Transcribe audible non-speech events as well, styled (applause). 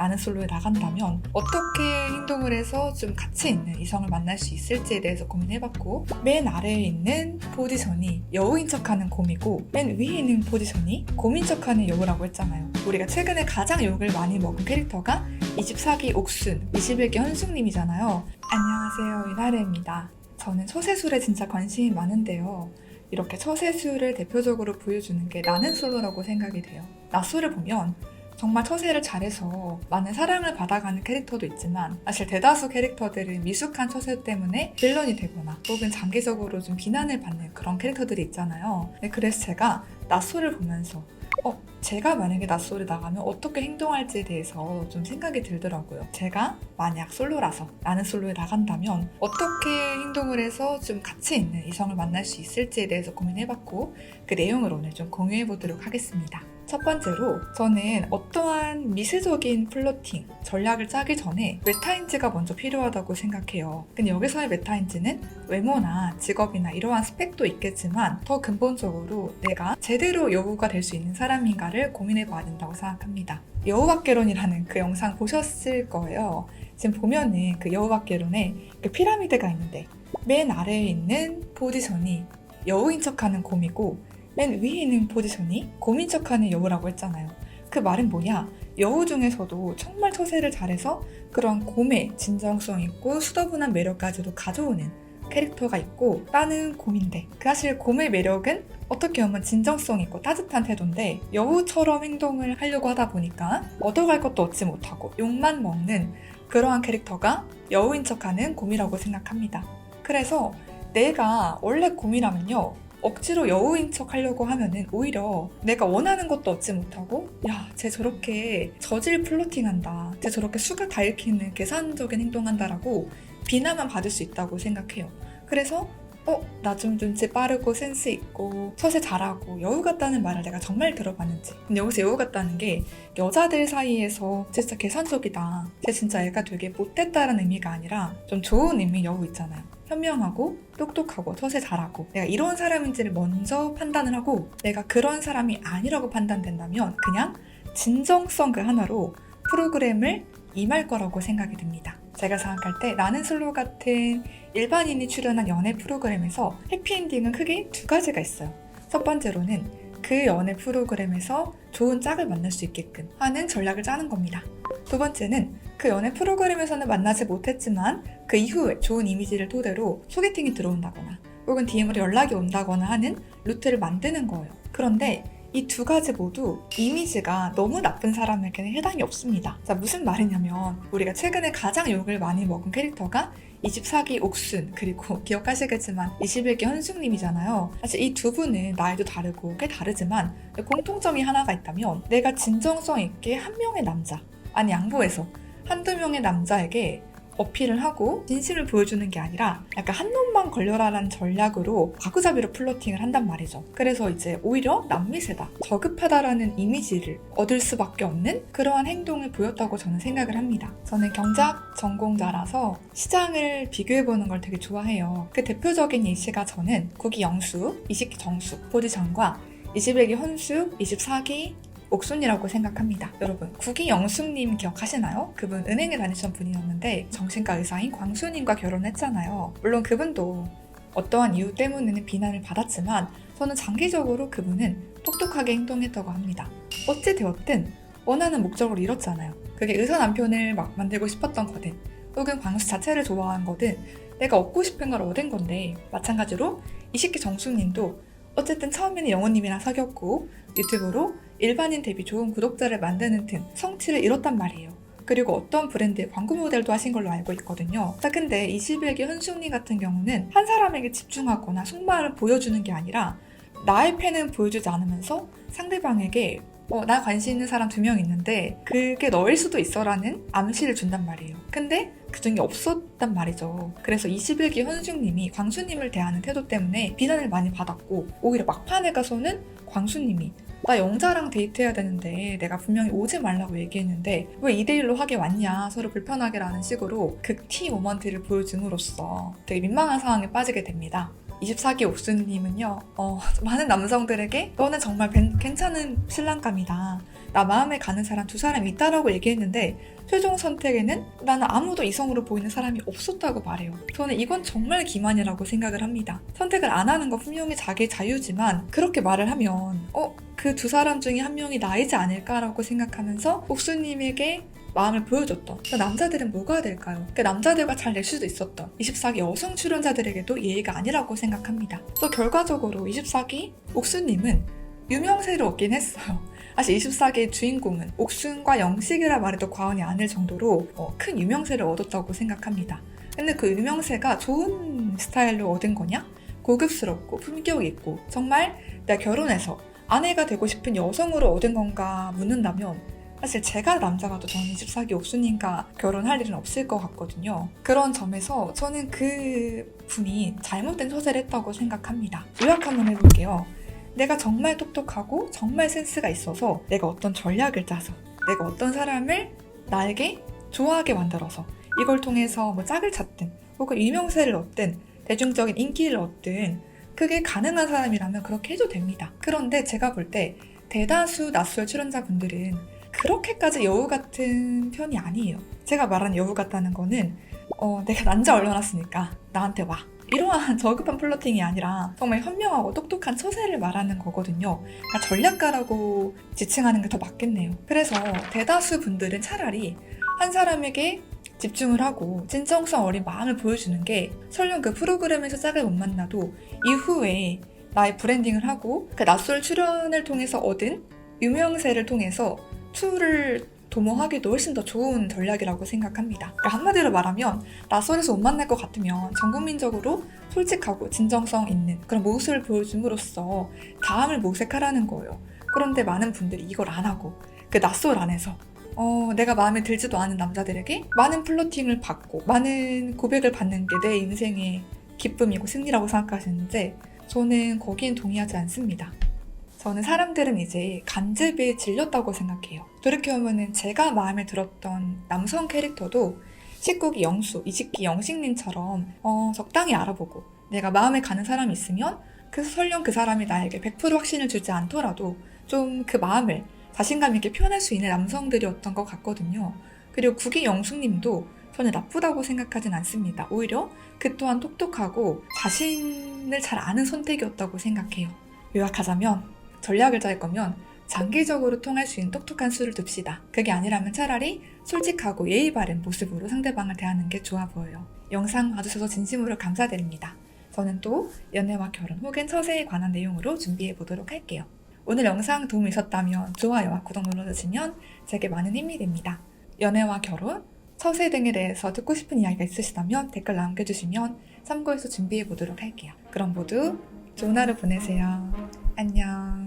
나는 솔로에 나간다면 어떻게 행동을 해서 좀 가치 있는 이성을 만날 수 있을지에 대해서 고민해봤고 맨 아래에 있는 포지션이 여우인 척하는 곰이고 맨 위에 있는 포지션이 곰인 척하는 여우라고 했잖아요. 우리가 최근에 가장 욕을 많이 먹은 캐릭터가 24기 옥순, 21기 현숙님이잖아요. 안녕하세요 이나래입니다. 저는 처세술에 진짜 관심이 많은데요. 이렇게 처세술을 대표적으로 보여주는 게 나는 솔로라고 생각이 돼요. 나솔을 보면 정말 처세를 잘해서 많은 사랑을 받아가는 캐릭터도 있지만 사실 대다수 캐릭터들은 미숙한 처세 때문에 빌런이 되거나 혹은 장기적으로 좀 비난을 받는 그런 캐릭터들이 있잖아요. 네, 그래서 제가 나솔을 보면서 어, 제가 만약에 낯솔에 나가면 어떻게 행동할지에 대해서 좀 생각이 들더라고요. 제가 만약 솔로라서 나는 솔로에 나간다면 어떻게 행동을 해서 좀 가치 있는 이성을 만날 수 있을지에 대해서 고민해봤고 그 내용을 오늘 좀 공유해보도록 하겠습니다. 첫 번째로 저는 어떠한 미세적인 플로팅 전략을 짜기 전에 메타인지가 먼저 필요하다고 생각해요. 근데 여기서의 메타인지는 외모나 직업이나 이러한 스펙도 있겠지만 더 근본적으로 내가 제대로 여우가 될 수 있는 사람인가를 고민해 봐야 된다고 생각합니다. 여우박개론이라는 그 영상 보셨을 거예요. 지금 보면은 그 여우박개론에 그 피라미드가 있는데 맨 아래에 있는 포지션이 여우인 척하는 곰이고 맨 위에 있는 포지션이 곰인 척하는 여우라고 했잖아요. 그 말은 뭐냐? 여우 중에서도 정말 처세를 잘해서 그런 곰의 진정성 있고 수더분한 매력까지도 가져오는 캐릭터가 있고 나는 곰인데 그 사실 곰의 매력은 어떻게 보면 진정성 있고 따뜻한 태도인데 여우처럼 행동을 하려고 하다 보니까 얻어갈 것도 얻지 못하고 욕만 먹는 그러한 캐릭터가 여우인 척하는 곰이라고 생각합니다. 그래서 내가 원래 곰이라면요 억지로 여우인 척 하려고 하면은 오히려 내가 원하는 것도 얻지 못하고 야, 쟤 저렇게 저질 플로팅한다. 쟤 저렇게 수가 다 읽히는 계산적인 행동한다라고 비난만 받을 수 있다고 생각해요. 그래서 어, 나 좀 눈치 빠르고 센스 있고 처세 잘하고 여우 같다는 말을 내가 정말 들어봤는지. 근데 여기서 여우 같다는 게 여자들 사이에서 진짜 계산적이다. 쟤 진짜 애가 되게 못됐다는 의미가 아니라 좀 좋은 의미 여우 있잖아요. 현명하고 똑똑하고 처세 잘하고 내가 이런 사람인지를 먼저 판단을 하고 내가 그런 사람이 아니라고 판단된다면 그냥 진정성 그 하나로 프로그램을 임할 거라고 생각이 듭니다. 제가 생각할 때 나는 솔로 같은 일반인이 출연한 연애 프로그램에서 해피엔딩은 크게 두 가지가 있어요. 첫 번째로는 그 연애 프로그램에서 좋은 짝을 만날 수 있게끔 하는 전략을 짜는 겁니다. 두 번째는 그 연애 프로그램에서는 만나지 못했지만 그 이후에 좋은 이미지를 토대로 소개팅이 들어온다거나 혹은 DM으로 연락이 온다거나 하는 루트를 만드는 거예요. 그런데 이 두 가지 모두 이미지가 너무 나쁜 사람에게는 해당이 없습니다. 자, 무슨 말이냐면 우리가 최근에 가장 욕을 많이 먹은 캐릭터가 24기 옥순 그리고 (laughs) 기억하시겠지만 21기 현숙님이잖아요. 사실 이 두 분은 나이도 다르고 꽤 다르지만 공통점이 하나가 있다면 내가 진정성 있게 한 명의 남자 아니 양보해서 한두 명의 남자에게 어필을 하고 진심을 보여주는 게 아니라 약간 한 놈만 걸려라라는 전략으로 가구잡이로 플로팅을 한단 말이죠. 그래서 이제 오히려 남미세다, 저급하다라는 이미지를 얻을 수밖에 없는 그러한 행동을 보였다고 저는 생각을 합니다. 저는 경제학 전공자라서 시장을 비교해보는 걸 되게 좋아해요. 그 대표적인 예시가 저는 국기 영수, 20기 정수 포지션과 21기 혼수, 24기 옥순이라고 생각합니다. 여러분, 국기 영숙님 기억하시나요? 그분 은행에 다니던 분이었는데 정신과 의사인 광수님과 결혼했잖아요. 물론 그분도 어떠한 이유 때문에는 비난을 받았지만 저는 장기적으로 그분은 똑똑하게 행동했다고 합니다. 어찌 되었든 원하는 목적을 이뤘잖아요. 그게 의사 남편을 막 만들고 싶었던 거든 혹은 광수 자체를 좋아한 거든 내가 얻고 싶은 걸 얻은 건데 마찬가지로 이식기 정숙님도 어쨌든 처음에는 영호님이랑 사귀었고 유튜브로 일반인 대비 좋은 구독자를 만드는 등 성취를 이뤘단 말이에요. 그리고 어떤 브랜드의 광고 모델도 하신 걸로 알고 있거든요. 자, 근데 21기 현숙님 같은 경우는 한 사람에게 집중하거나 속마음을 보여주는 게 아니라 나의 팬은 보여주지 않으면서 상대방에게 어, 나 관심 있는 사람 두 명 있는데 그게 너일 수도 있어라는 암시를 준단 말이에요. 근데 그 중에 없었단 말이죠. 그래서 21기 현숙님이 광수님을 대하는 태도 때문에 비난을 많이 받았고 오히려 막판에 가서는 광수님이 나 영자랑 데이트해야 되는데 내가 분명히 오지 말라고 얘기했는데 왜 2대1로 하게 왔냐 서로 불편하게 라는 식으로 극티 모먼트를 보여줌으로써 되게 민망한 상황에 빠지게 됩니다. 24기 옥수님은요, 어, (laughs) 많은 남성들에게 너는 정말 벤- 괜찮은 신랑감이다. 나 마음에 가는 사람 두 사람 있다라고 얘기했는데 최종 선택에는 나는 아무도 이성으로 보이는 사람이 없었다고 말해요. 저는 이건 정말 기만이라고 생각을 합니다. 선택을 안 하는 건 분명히 자기의 자유지만 그렇게 말을 하면 어? 그 두 사람 중에 한 명이 나이지 않을까라고 생각하면서 옥수님에게 마음을 보여줬던 그 남자들은 뭐가 될까요? 그 남자들과 잘 낼 수도 있었던 24기 여성 출연자들에게도 예의가 아니라고 생각합니다. 또 결과적으로 24기 옥수님은 유명세를 얻긴 했어요. 사실 24기의 주인공은 옥순과 영식이라 말해도 과언이 아닐 정도로 어, 큰 유명세를 얻었다고 생각합니다. 근데 그 유명세가 좋은 스타일로 얻은 거냐? 고급스럽고 품격 있고 정말 내가 결혼해서 아내가 되고 싶은 여성으로 얻은 건가 묻는다면 사실 제가 남자가도 저는 24기 옥수님과 결혼할 일은 없을 것 같거든요. 그런 점에서 저는 그 분이 잘못된 처세를 했다고 생각합니다. 요약 한번 해볼게요. 내가 정말 똑똑하고 정말 센스가 있어서 내가 어떤 전략을 짜서 내가 어떤 사람을 나에게 좋아하게 만들어서 이걸 통해서 뭐 짝을 찾든 혹은 유명세를 얻든 대중적인 인기를 얻든 그게 가능한 사람이라면 그렇게 해도 됩니다. 그런데 제가 볼 때 대다수 낯설 출연자분들은 그렇게까지 여우 같은 편이 아니에요. 제가 말한 여우 같다는 거는 어, 내가 난자 올려놨으니까 나한테 와. 이러한 (laughs) 저급한 플러팅이 아니라 정말 현명하고 똑똑한 처세를 말하는 거거든요. 그러니까 전략가라고 지칭하는 게 더 맞겠네요. 그래서 대다수 분들은 차라리 한 사람에게 집중을 하고 진정성 어린 마음을 보여주는 게 설령 그 프로그램에서 짝을 못 만나도 이후에 나의 브랜딩을 하고 그 낯설 출연을 통해서 얻은 유명세를 통해서 투를 도모하기도 훨씬 더 좋은 전략이라고 생각합니다. 그러니까 한마디로 말하면 낯설에서 못 만날 것 같으면 전국민적으로 솔직하고 진정성 있는 그런 모습을 보여줌으로써 다음을 모색하라는 거예요. 그런데 많은 분들이 이걸 안 하고 그 낯설 안에서 어, 내가 마음에 들지도 않은 남자들에게 많은 플로팅을 받고 많은 고백을 받는 게 내 인생의 기쁨이고 승리라고 생각하시는데 저는 거기엔 동의하지 않습니다. 저는 사람들은 이제 간접에 질렸다고 생각해요. 돌이켜보면 제가 마음에 들었던 남성 캐릭터도 19기 영수, 20기 영식님처럼 어, 적당히 알아보고 내가 마음에 가는 사람이 있으면 그 설령 그 사람이 나에게 100% 확신을 주지 않더라도 좀 그 마음을 자신감 있게 표현할 수 있는 남성들이었던 것 같거든요. 그리고 9기 영숙님도 저는 나쁘다고 생각하진 않습니다. 오히려 그 또한 똑똑하고 자신을 잘 아는 선택이었다고 생각해요. 요약하자면 전략을 짤 거면 장기적으로 통할 수 있는 똑똑한 수를 둡시다. 그게 아니라면 차라리 솔직하고 예의 바른 모습으로 상대방을 대하는 게 좋아 보여요. 영상 봐주셔서 진심으로 감사드립니다. 저는 또 연애와 결혼 혹은 처세에 관한 내용으로 준비해 보도록 할게요. 오늘 영상 도움이 있었다면 좋아요와 구독 눌러주시면 제게 많은 힘이 됩니다. 연애와 결혼, 처세 등에 대해서 듣고 싶은 이야기가 있으시다면 댓글 남겨주시면 참고해서 준비해 보도록 할게요. 그럼 모두 좋은 하루 보내세요. 안녕.